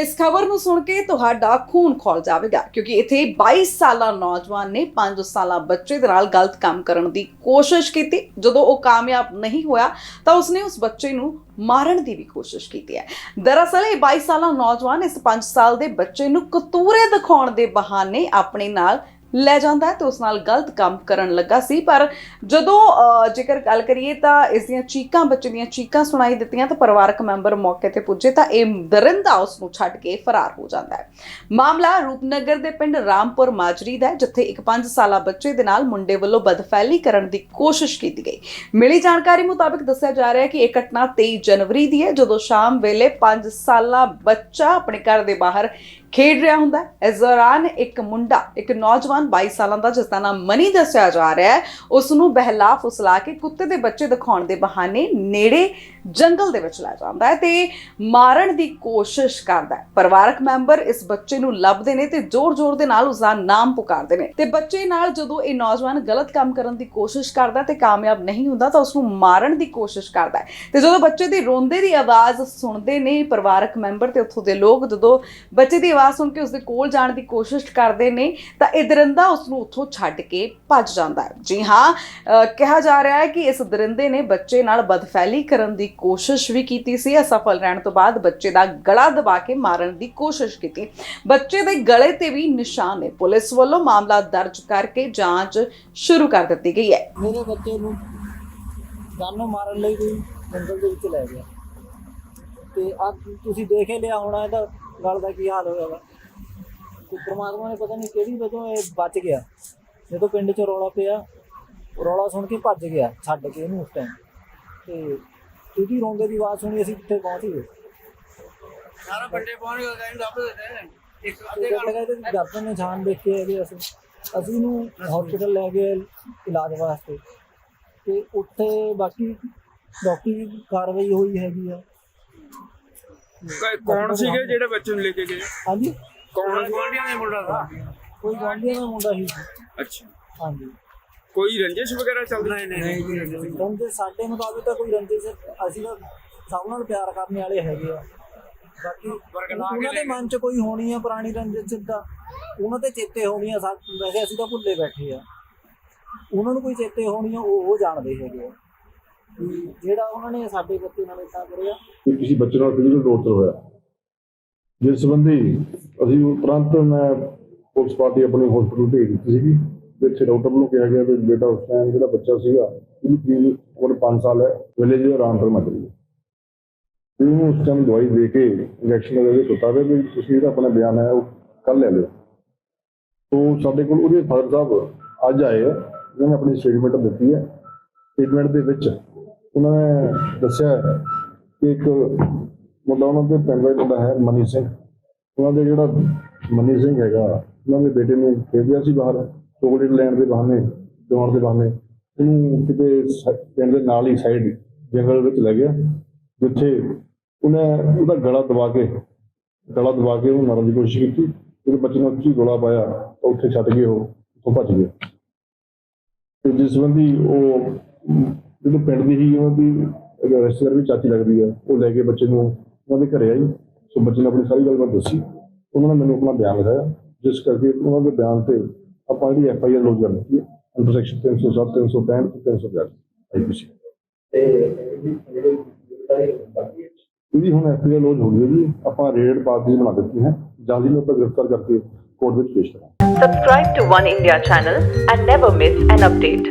ਇਸ ਖਬਰ ਨੂੰ ਸੁਣ ਕੇ ਤੁਹਾਡਾ ਖੂਨ ਖੌਲ ਜਾਵੇਗਾ, ਕਿਉਂਕਿ ਇੱਥੇ 22 ਸਾਲਾ ਨੌਜਵਾਨ ਨੇ 5 ਸਾਲਾ ਬੱਚੇ ਦੇ ਨਾਲ ਗਲਤ ਕੰਮ ਕਰਨ ਦੀ ਕੋਸ਼ਿਸ਼ ਕੀਤੀ। ਜਦੋਂ ਉਹ ਕਾਮਯਾਬ ਨਹੀਂ ਹੋਇਆ, ਤਾਂ ਉਸਨੇ ਉਸ ਬੱਚੇ ਨੂੰ ਮਾਰਨ ਦੀ ਵੀ ਕੋਸ਼ਿਸ਼ ਕੀਤੀ ਹੈ। ਦਰਅਸਲ ਇਹ 22 ਸਾਲਾ ਨੌਜਵਾਨ ਇਸ 5 ਸਾਲ ਦੇ ਬੱਚੇ ਨੂੰ ਕਤੂਰੇ ਦਿਖਾਉਣ ਦੇ ਬਹਾਨੇ ਆਪਣੇ ਨਾਲ ਲੈ ਜਾਂਦਾ ਹੈ ਤੇ ਉਸ ਨਾਲ ਗਲਤ ਕੰਮ ਕਰਨ ਲੱਗਾ ਸੀ। ਪਰ ਜਦੋਂ ਅਹ, ਜੇਕਰ ਗੱਲ ਕਰੀਏ ਤਾਂ ਇਸ ਦੀਆਂ ਚੀਕਾਂ ਬੱਚੇ ਦੀਆਂ ਚੀਕਾਂ ਸੁਣਾਈ ਦਿੱਤੀਆਂ ਤਾਂ ਪਰਿਵਾਰਕ ਮੈਂਬਰ ਮੌਕੇ ਤੇ ਪੁੱਜੇ ਤਾਂ ਇਹ ਦਰਿੰਦਾ ਉਸ ਨੂੰ ਛੱਡ ਕੇ ਫਰਾਰ ਹੋ ਜਾਂਦਾ ਹੈ। ਮਾਮਲਾ ਰੂਪਨਗਰ ਦੇ ਪਿੰਡ ਰਾਮਪੁਰ ਮਾਜਰੀ ਦਾ ਜਿੱਥੇ ਇੱਕ 5 ਸਾਲਾ ਬੱਚੇ ਦੇ ਨਾਲ ਮੁੰਡੇ ਵੱਲੋਂ ਬਦਫੈਲੀ ਕਰਨ ਦੀ ਕੋਸ਼ਿਸ਼ ਕੀਤੀ ਗਈ। ਮਿਲੀ ਜਾਣਕਾਰੀ ਮੁਤਾਬਕ ਦੱਸਿਆ ਜਾ ਰਿਹਾ ਹੈ ਕਿ ਇਹ ਘਟਨਾ 23 ਜਨਵਰੀ ਦੀ ਹੈ ਜਦੋਂ ਸ਼ਾਮ ਵੇਲੇ 5 ਸਾਲਾ ਬੱਚਾ ਆਪਣੇ ਘਰ ਦੇ ਬਾਹਰ ਖੇਡ ਰਿਹਾ ਹੁੰਦਾ ਇਸ ਦੌਰਾਨ ਇੱਕ ਮੁੰਡਾ, ਇੱਕ ਨੌਜਵਾਨ 22 ਸਾਲਾਂ ਦਾ, ਜਿਸ ਦਾ ਨਾਮ ਮਨੀ ਦੱਸਿਆ ਜਾ ਰਿਹਾ ਹੈ ਉਸ ਨੂੰ ਬਹਿਲਾ ਫੁਸਲਾ ਕੇ ਕੁੱਤੇ ਦੇ ਬੱਚੇ ਦਿਖਾਉਣ ਦੇ ਬਹਾਨੇ ਨੇੜੇ ਜੰਗਲ ਦੇ ਵਿੱਚ ਲੈ ਜਾਂਦਾ ਹੈ ਤੇ ਮਾਰਨ ਦੀ ਕੋਸ਼ਿਸ਼ ਕਰਦਾ ਹੈ। ਪਰਿਵਾਰਕ ਮੈਂਬਰ ਇਸ ਬੱਚੇ ਨੂੰ ਲੱਭਦੇ ਨੇ ਤੇ ਜ਼ੋਰ-ਜ਼ੋਰ ਦੇ ਨਾਲ ਉਸ ਦਾ ਨਾਮ ਪੁਕਾਰਦੇ ਨੇ। ਤੇ ਬੱਚੇ ਨਾਲ ਜਦੋਂ ਇਹ ਨੌਜਵਾਨ ਗਲਤ ਕੰਮ ਕਰਨ ਦੀ ਕੋਸ਼ਿਸ਼ ਕਰਦਾ ਤੇ ਕਾਮਯਾਬ ਨਹੀਂ ਹੁੰਦਾ ਤਾਂ ਉਸ ਨੂੰ ਮਾਰਨ ਦੀ ਕੋਸ਼ਿਸ਼ ਕਰਦਾ ਹੈ। ਤੇ ਜਦੋਂ ਬੱਚੇ ਦੀ ਰੋਂਦੇ ਦੀ ਆਵਾਜ਼ ਸੁਣਦੇ ਨੇ ਪਰਿਵਾਰਕ ਮੈਂਬਰ ਤੇ ਉੱਥੋਂ ਦੇ ਲੋਕ, ਜਦੋਂ ਬੱਚੇ ਦੀ ਆਵਾਜ਼ ਸੁਣ ਕੇ ਉਸ ਦੇ ਕੋਲ ਜਾਣ ਦੀ ਕੋਸ਼ਿਸ਼ ਕਰਦੇ ਨੇ, ਤਾਂ ਇਹ ਦਰਿੰਦਾ ਉਸ ਨੂੰ ਉੱਥੋਂ ਛੱਡ ਕੇ ਭੱਜ ਜਾਂਦਾ ਹੈ। ਜੀ ਹਾਂ ਕਿਹਾ ਜਾ ਰਿਹਾ ਹੈ ਕਿ ਇਸ ਦਰਿੰਦੇ ਨੇ ਬੱਚੇ ਨਾਲ ਬਦਫੈਲੀ ਕਰਨ ਦੀ ਕੋਸ਼ਿਸ਼ ਵੀ ਕੀਤੀ ਸੀ। ਅਸਫਲ ਰਹਿਣ ਤੋਂ ਬਾਅਦ ਬੱਚੇ ਦਾ ਗਲਾ ਦਬਾ ਕੇ ਮਾਰਨ ਦੀ ਕੋਸ਼ਿਸ਼ ਕੀਤੀ। ਬੱਚੇ ਦੇ ਗਲੇ ਤੇ ਵੀ ਨਿਸ਼ਾਨ ਨੇ ਪੁਲਿਸ ਵੱਲੋਂ ਮਾਮਲਾ ਦਰਜ ਕਰਕੇ ਜਾਂਚ ਸ਼ੁਰੂ ਕਰ ਦਿੱਤੀ ਗਈ ਹੈ। ਮੇਰੇ ਬੱਚੇ ਨੂੰ ਜਾਨੋਂ ਮਾਰਨ ਲਈ ਕੋਈ ਜੰਗਲ ਦੇ ਵਿੱਚ ਲੈ ਗਿਆ। ਤੇ ਆ ਤੁਸੀਂ ਦੇਖ ਹੀ ਲਿਆ ਹੋਣਾ ਇਹਦਾ ਗਲ ਦਾ ਕੀ ਹਾਲ ਹੋਇਆ ਵਾ? ਤੇ ਪ੍ਰਮਾਤਮਾ ਨੇ ਪਤਾ ਨਹੀਂ ਕਿਹੜੀ ਵਜੋਂ ਇਹ ਬਚ ਗਿਆ। ਜਦੋਂ ਪਿੰਡ 'ਚ ਰੌਲਾ ਪਿਆ ਰੌਲਾ ਸੁਣ ਕੇ ਭੱਜ ਗਿਆ ਛੱਡ ਕੇ ਇਹਨੂੰ ਉਸ ਟਾਈਮ ਤੇ ਕਿਉਂਕਿ ਰੋਂਦੇ ਦੀ ਆਵਾਜ਼ ਸੁਣੀ ਅਸੀਂ ਕਿੱਥੇ ਪਹੁੰਚ ਗਏ? ਸਾਰਾ ਬੰਦੇ ਪਹੁੰਚ ਗਏ ਕਹਿੰਦੇ ਲੱਭ ਦਿੱਤੇ ਇੱਕ ਅੱਧੇ ਤੱਕ ਇਹਦੇ ਗਰਦਨ ਨਿਸ਼ਾਨ ਦੇਖੇ ਹੈਗੇ ਅਸੀਂ ਅਸੀਂ ਇਹਨੂੰ ਹਸਪੀਟਲ ਲੈ ਗਏ ਇਲਾਜ ਵਾਸਤੇ। ਤੇ ਉੱਥੇ ਬਾਕੀ ਡਾਕਟਰੀ ਕਾਰਵਾਈ ਹੋਈ ਹੈਗੀ ਆ। ਕ- ਕੌਣ ਸੀਗੇ ਜਿਹੜੇ ਬੱਚੇ ਨੂੰ ਲੈ ਕੇ ਗਏ? ਹਾਂਜੀ। ਕੌਣ? ਗੋਲਡੀਆਂ ਦੇ ਮੁੰਡਾ ਦਾ। ਕੋਈ ਗਾਂਧੀ ਦਾ ਮੁੰਡਾ ਹੀ ਸੀ। ਅੱਛਾ। ਹਾਂਜੀ। ਕੋਈ ਰੰਜਿਸ਼ ਵਗੈਰਾ ਚੱਲਦੀ ਨਹੀਂ ਨਹੀਂ ਨਹੀਂ ਰੰਜੇ ਸਾਡੇ ਮੁਤਾਬਿਕ ਤਾਂ ਕੋਈ ਰੰਜਿਸ਼ ਅਸੀਂ ਤਾਂ ਸਭ ਨਾਲ ਪਿਆਰ ਕਰਨ ਵਾਲੇ ਹੈਗੇ ਆ। ਬਾਕੀ ਉਹਨਾਂ ਦੇ ਮਨ 'ਚ ਕੋਈ ਹੋਣੀ ਆ ਪੁਰਾਣੀ ਰੰਜਿਸ਼ ਦਾ ਉਹਨਾਂ ਤੇ ਚੇਤੇ ਹੋਣੀ ਆ ਸਾ- ਵੈਸੇ ਅਸੀਂ ਤਾਂ ਭੁੱਲੇ ਬੈਠੇ ਆ। ਉਹਨਾਂ ਨੂੰ ਕੋਈ ਚੇਤੇ ਹੋਣੀ ਆ ਉਹ ਉਹ ਜਾਣਦੇ ਹੈਗੇ ਆ। ਜਿਹੜਾ ਉਹਨਾਂ ਨੇ ਸਾਡੇ ਬੱਚੇ ਨਾਲ ਇਦਾਂ ਕਰਿਆ। ਕਿ ਕਿਸੇ ਬੱਚੇ ਨਾਲ ਫਿਜ਼ੀਕਲ ਟੌਰਚਰ ਹੋਇਆ? ਜਿਸ ਸੰਬੰਧੀ ਅਸੀਂ ਤੁਰੰਤ ਮੈਂ ਪੁਲਿਸ ਪਾਰਟੀ ਆਪਣੀ ਹਸਪੀਟਲ ਭੇਜ ਦਿੱਤੀ ਸੀਗੀ। ਤੇ ਡਾਕਟਰ ਵੱਲੋਂ ਕਿਹਾ ਗਿਆ ਕਿ ਬੇਟਾ ਉਸ ਟਾਈਮ ਜਿਹੜਾ ਬੱਚਾ ਸੀਗਾ, ਉਹਦੀ ਫੀਲ ਉਮਰ 5 ਸਾਲ ਹੈ ਵਿਲੇਜ ਆਰਾਮਪੁਰ ਮੱਜਰੀ ਉਹਨੂੰ ਉਸ ਟਾਈਮ ਦਵਾਈ ਦੇ ਕੇ ਇੰਜੈਕਸ਼ਨ ਦੇ ਕੇ ਸੁੱਤਾ ਦੇ ਵੀ ਤੁਸੀਂ ਜਿਹੜਾ ਆਪਣਾ ਬਿਆਨ ਹੈ, ਉਹ ਕੱਲ ਲੈ ਲਿਓ। ਤੋਂ ਸਾਡੇ ਕੋਲ ਉਹਦੇ ਫਾਦਰ ਸਾਹਿਬ ਅੱਜ ਆਏ ਆ, ਉਹਨਾਂ ਨੇ ਆਪਣੀ ਸਟੇਟਮੈਂਟ ਦਿੱਤੀ ਹੈ। ਸਟੇਟਮੈਂਟ ਦੇ ਵਿੱਚ ਉਹਨਾਂ ਨੇ ਦੱਸਿਆ ਕਿ ਇੱਕ ਮੁੰਡਾ ਉਹਨਾਂ ਦੇ ਪਿੰਡ ਦਾ ਹੀ ਮੁੰਡਾ ਹੈ, ਮਨੀ ਸਿੰਘ। ਉਹਨਾਂ ਦੇ ਜਿਹੜਾ ਮਨੀ ਸਿੰਘ ਹੈਗਾ, ਉਹਨਾਂ ਦੇ ਬੇਟੇ ਨੂੰ ਭੇਜਿਆ ਸੀ ਬਾਹਰ, ਚੋਕਲੇਟ ਲੈਣ ਦੇ ਬਹਾਨੇ ਦਿਵਾਉਣ ਦੇ ਬਹਾਨੇ। ਉਹਨੂੰ ਕਿਤੇ ਪਿੰਡ ਦੇ ਨਾਲ ਹੀ ਸਾਈਡ ਜੰਗਲ ਵਿੱਚ ਲੈ ਗਿਆ, ਜਿੱਥੇ ਉਹਨੇ ਉਹਦਾ ਗਲਾ ਦਬਾ ਕੇ, ਗਲਾ ਦਬਾ ਕੇ ਉਹਨੂੰ ਮਾਰਨ ਦੀ ਕੋਸ਼ਿਸ਼ ਕੀਤੀ। ਫਿਰ ਬੱਚੇ ਨੂੰ ਉੱਚੀ ਗੋਲਾ ਪਾਇਆ ਉੱਥੇ ਛੱਡ ਕੇ ਉਹ, ਉੱਥੋਂ ਭੱਜ ਗਿਆ ਤੇ ਜਿਸ ਸੰਬੰਧੀ ਉਹ ਜਦੋਂ ਪਿੰਡ ਦੀ ਹੀ ਉਹਨਾਂ ਦੀ ਰਿਸ਼ਤੇਦਾਰ ਵੀ ਚਾਚੀ ਲੱਗਦੀ ਹੈ ਉਹ ਲੈ ਕੇ ਬੱਚੇ ਨੂੰ ਉਹਨਾਂ ਦੇ ਘਰੇ ਆਈ। ਸੋ ਬੱਚੇ ਨੇ ਆਪਣੀ ਸਾਰੀ ਗੱਲਬਾਤ ਦੱਸੀ। ਉਹਨਾਂ ਨੇ ਮੈਨੂੰ ਆਪਣਾ ਬਿਆਨ ਲਿਖਾਇਆ ਜਿਸ ਕਰਕੇ ਉਹਨਾਂ ਦੇ ਬਿਆਨ ਤੇ ਆਪਾਂ ਜਿਹੜੀ ਐਫ ਆਈ ਆਰ ਲੌਜ ਕਰ ਦਿੱਤੀ ਹੈ ਅੰਡਰ ਸੈਕਸ਼ਨ 307 365 ਤੇ 362 ਆਈਪੀਸੀ ਇਹਦੀ ਹੁਣ ਐਫ ਆਈ ਆਰ ਲੌਜ ਹੋ ਗਈ ਹੈ ਜੀ। ਆਪਾਂ ਰੇਡ ਪਾਰਟੀ ਬਣਾ ਦਿੱਤੀ ਹੈ। ਜਲਦੀ ਨੂੰ ਆਪਾਂ ਗ੍ਰਿਫਤਾਰ ਕਰਕੇ ਕੋਰਟ ਵਿੱਚ ਪੇਸ਼ ਕਰਾਂਗੇ। Subscribe to One India channel and never miss an update.